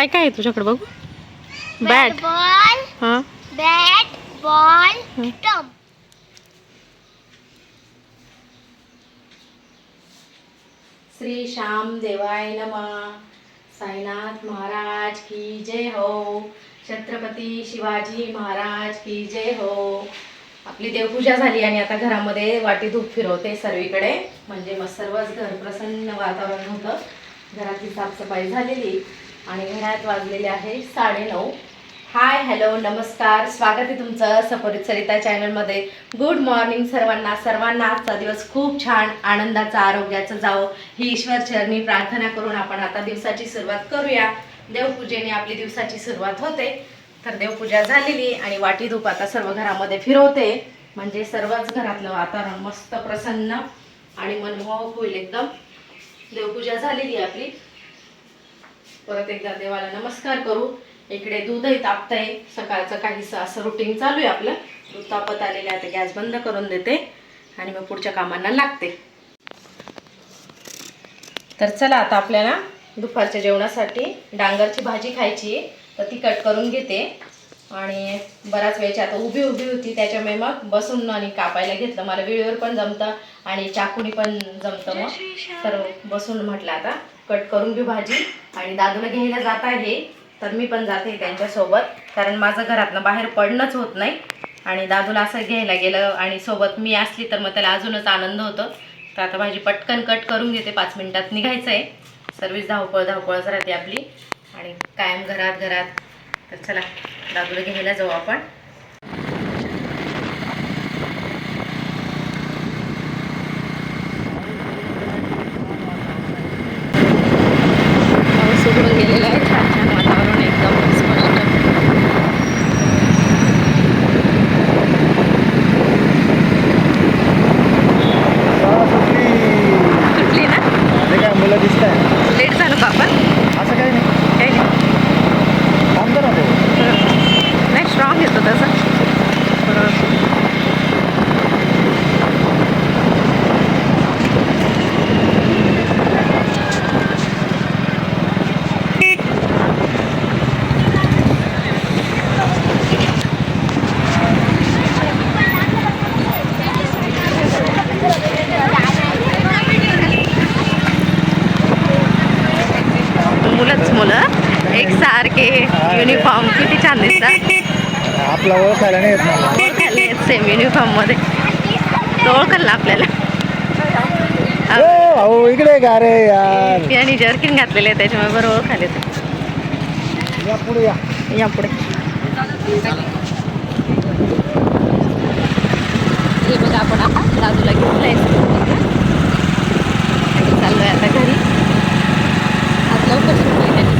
काय काय आहे तुझ्याकडे बघू? बॅट बॉल हां? बॅट बॉल श्री श्याम देवाय नमा. साईनाथ महाराज की जय हो. छत्रपती शिवाजी महाराज की जय हो. आपली देवपूजा झाली आणि आता घरामध्ये वाटी धूप फिरवते सर्वीकडे. म्हणजे मग सर्वच घर प्रसन्न वातावरण होतं. घरातली साफसफाई झालेली. आणि घरात वाजलेले आहे साडेनऊ. हाय हॅलो नमस्कार. स्वागत आहे तुमचं सपरित सरिता चॅनलमध्ये. गुड मॉर्निंग सर्वांना. सर्वांना आजचा दिवस खूप छान आनंदाचा आरोग्याचं जावो. ही ईश्वर चरणी प्रार्थना करून आपण आता दिवसाची सुरुवात करूया. देवपूजेने आपली दिवसाची सुरुवात होते. तर देवपूजा झालेली आणि वाटी धूप आता सर्व घरामध्ये फिरवते. म्हणजे सर्वच घरातलं वातावरण मस्त प्रसन्न आणि मनमोहक होईल एकदम. देवपूजा झालेली आहे आपली. परत एकदा देवाला नमस्कार करू. इकडे दूधही तापतंय. सकाळचं काहीसं असं रुटीन चालू आहे आपलं. दूध तापत आलेलं आहे आता गॅस बंद करून देते. आणि मग पुढच्या कामांना लागते. तर चला आता आपल्याला दुपारच्या जेवणासाठी डांगरची भाजी खायची आहे. तर ती कट करून घेते. आणि बराच वेळची आता उभी उभी होती. त्याच्यामुळे मग बसून आणि कापायला घेतलं. मला वेळेवर पण जमतं आणि चाकुनी पण जमतं मग. तर बसून म्हटलं आता. कट करून घेऊ भाजी. आणि दादूला घ्यायला जात आहे. तर मी पण जाते त्यांच्यासोबत. कारण माझं घरातनं बाहेर पडणंच होत नाही. आणि दादूला असं घ्यायला गेलं आणि सोबत मी असली तर मग त्याला अजूनच आनंद होतो. तर आता भाजी पटकन कट करून घेते. पाच मिनटात निघायचं आहे सर्विस धावपळ धावपळच राहते आपली. आणि कायम घरात घरात. तर चला दादूला घ्यायला जाऊ आपण पाऊस उघडून गेलेला आहे छान छान वातावरण एकदम स्पष्ट सुटली ना काय मुलं दिसत आहे लेट झालो का आपण असं काही नाही काही नाही थांबतो ना तो नाही स्ट्रॉंग येतो तसं बरोबर मुलंच मुलं एक सारखे युनिफॉर्म किती छान दिसतात. आपला ओळखायला नाही येत ओळखाले सेम युनिफॉर्ममध्ये. तो ओळखल ना आपल्याला भाऊ इकडे का रे यार? आणि जर्किन घातलेले आहे त्याच्यामुळे बरं ओळखाले ते या पुढे या. या पुढे. हे बघा आपण आता दादूला घेतलंय आणि चाललोय आता घरी. आज लवकर सुटली त्याची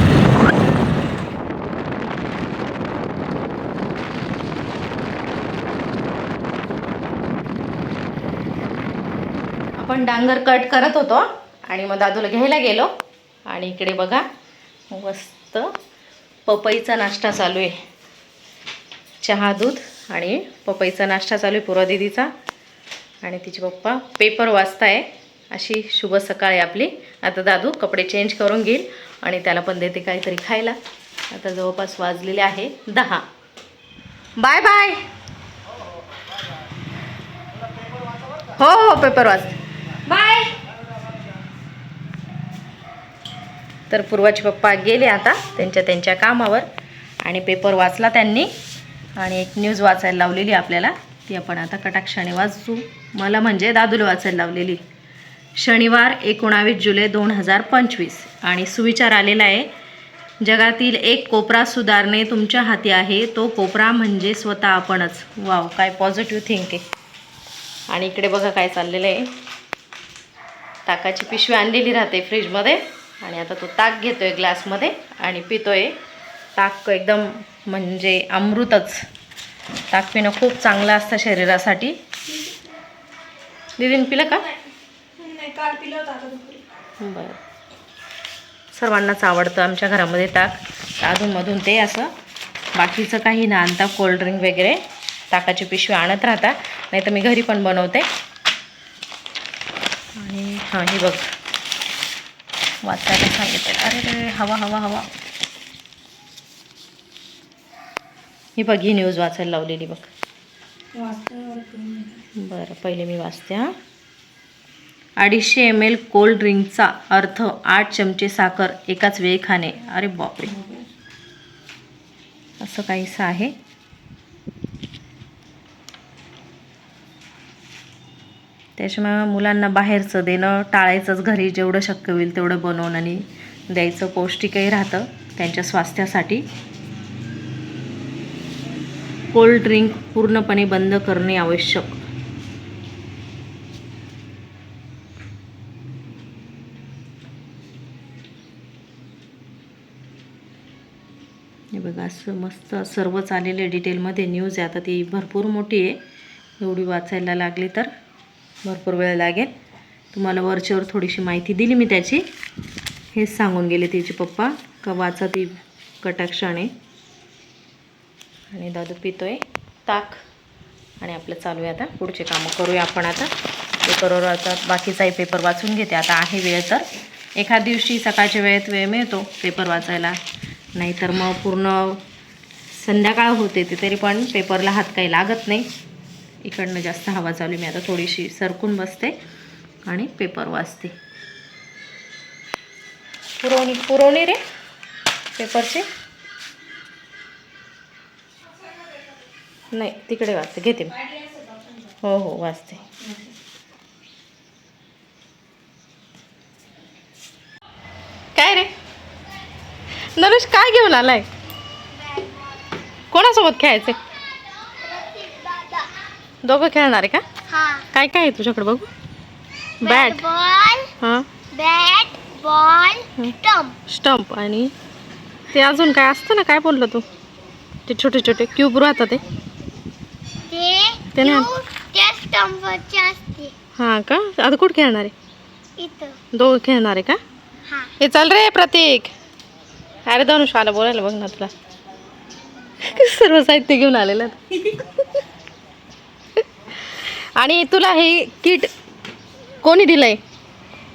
आपण डांगर कट करत होतो आणि मग दादूला घ्यायला गेलो. आणि इकडे बघा मस्त पपईचा नाश्ता चालू आहे. चहा दूध आणि पपईचा नाश्ता चालू आहे पूर्वा दिदीचा. आणि तिचे पप्पा पेपर वाचताय. अशी शुभ सकाळ आहे आपली. आता दादू कपडे चेंज करून घेईल आणि त्याला पण देते काहीतरी खायला. आता जवळपास वाजलेले आहे दहा. बाय बाय हो हो पेपर वाच बाय. तर पूर्वाचे पप्पा गेले आता त्यांच्या त्यांच्या कामावर आणि पेपर वाचला त्यांनी. आणि एक न्यूज वाचायला लावलेली आपल्याला. ती आपण आता कटाक्षाने वाचू. मला म्हणजे दादूला वाचायला लावलेली. शनिवार एकोणावीस जुलै दोन हजार पंचवीस. आणि सुविचार आलेला आहे. जगातील एक कोपरा सुधारणे तुमच्या हाती आहे. तो कोपरा म्हणजे स्वतः आपणच. वाव काय पॉझिटिव्ह थिंक आहे आणि इकडे बघा काय चाललेलं आहे. ताकाची पिशवी आणलेली राहते फ्रीजमध्ये. आणि आता तो ताक घेतोय ग्लासमध्ये आणि पितोय. ताक एकदम म्हणजे अमृतच. ताक पिणं खूप चांगलं असतं शरीरासाठी. दिदीन पिलं का? बरं. सर्वांनाच आवडतं आमच्या घरामध्ये ताक. अधूनमधून ते असं. बाकीचं काही ना आणता कोल्ड्रिंक वगैरे. ताकाची पिशवी आणत राहता. नाही तर मी घरी पण बनवते. हां हे बघ. वाचायला सांगितलं अरे रे हवा हवा हवा. ही बघ ही न्यूज वाचायला लावलेली बघ. बरं पहिले मी वाचते हां. अडीचशे एम एल कोल्ड ड्रिंकचा अर्थ आठ चमचे साखर एकाच वेळी खाणे. अरे बापरे. असं काहीसं आहे. त्याच्यामुळे मुलांना बाहेरचं देणं टाळायचंच घरी जेवढं शक्य होईल तेवढं बनवून आणि द्यायचं पौष्टिकही राहतं त्यांच्या स्वास्थ्यासाठी. कोल्ड ड्रिंक पूर्णपणे बंद करणे आवश्यक. हे बघा असं मस्त सर्वच आलेले डिटेलमध्ये न्यूज आहे. आता ती भरपूर मोठी आहे. एवढी वाचायला लागली तर. भरपूर वेळ लागेल. तुम्हाला वरच्यावर थोडीशी माहिती दिली मी त्याची. हेच सांगून गेले तिचे पप्पा का वाचा ती कटाक्षाने. आणि दादू पितोय. ताक. आणि आपलं चालू आहे आता. पुढचे कामं करूया आपण आता. पेपरवर आता बाकीचाही पेपर वाचून घेते. आता आहे वेळ तर. एखाद दिवशी सकाळच्या वेळेत वेळ मिळतो पेपर वाचायला. नाहीतर मग पूर्ण संध्याकाळ होते ते तरी पण पेपरला हात काही लागत नाही. इकडनं जास्त हवा चालू मी आता थोडीशी सरकून बसते आणि पेपर वाचते. पुरवणी पुरवणी रे पेपरचे? नाही तिकडे वाचते. घेते मी. हो हो वाचते. काय रे? नरेश काय घेऊन आलाय? कोणासोबत खेळायचं दोघं खेळणार आहे का? हा. काय काय आहे तुझ्याकडे बघू? बॅट बॉल हां. Bat ball. स्टम्प स्टंप आणि ते अजून काय असतं ना? काय बोललं तू? ते छोटे छोटे क्यूब राहतात ते. ते नाही. हां का? आता कुठं खेळणार आहे? दोघं खेळणार आहे का? हा. चल रे प्रतीक. अरे धनुष आला बोलायला बघ ना तुला. सर्व साहित्य घेऊन आलेलं आणि तुला हे किट कोणी दिलंय?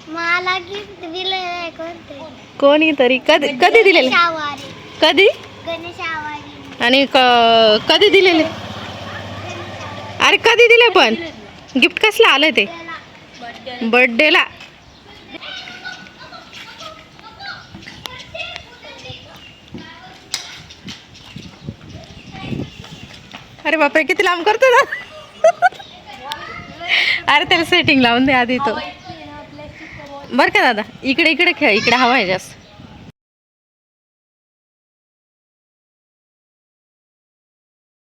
मला गिफ्ट कोणते कोणी तरी? कधी कधी दिलेले? कधी? गणेश आवारे आणि क- कधी दिलेले? अरे कधी दिले पण? गिफ्ट कसलं आलंय ते? बर्थडेला अरे बापरे किती लांब करतो ना. अरे त्याला सेटिंग लावून दे आधी तो. बरं का दादा इकडे इकडे खेळ इकडे हवा आहे जास्त.